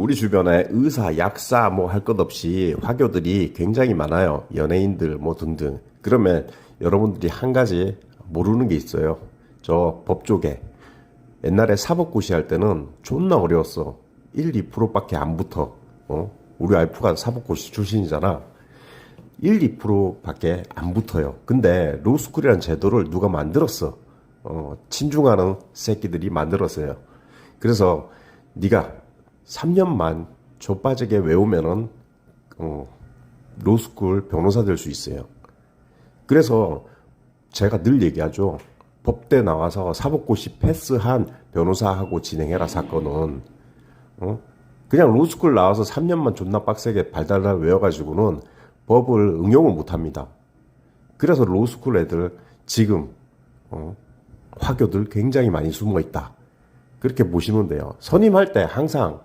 우리 주변에 의사, 약사 뭐 할 것 없이 화교들이 굉장히 많아요. 연예인들 뭐 등등. 그러면 여러분들이 한 가지 모르는 게 있어요. 저 법조계. 옛날에 사법고시 할 때는 존나 어려웠어. 1, 2%밖에 안 붙어. 어? 우리 와이프가 사법고시 출신이잖아. 1, 2%밖에 안 붙어요. 근데 로스쿨이라는 제도를 누가 만들었어. 어, 친중하는 새끼들이 만들었어요. 그래서 네가 3년만 좆빠지게 외우면은 어, 로스쿨 변호사 될 수 있어요. 그래서 제가 늘 얘기하죠. 법대 나와서 사법고시 패스한 변호사하고 진행해라 사건은 어? 그냥 로스쿨 나와서 3년만 존나 빡세게 발달달 외워가지고는 법을 응용을 못합니다. 그래서 로스쿨 애들 지금 어? 화교들 굉장히 많이 숨어 있다. 그렇게 보시면 돼요. 선임할 때 항상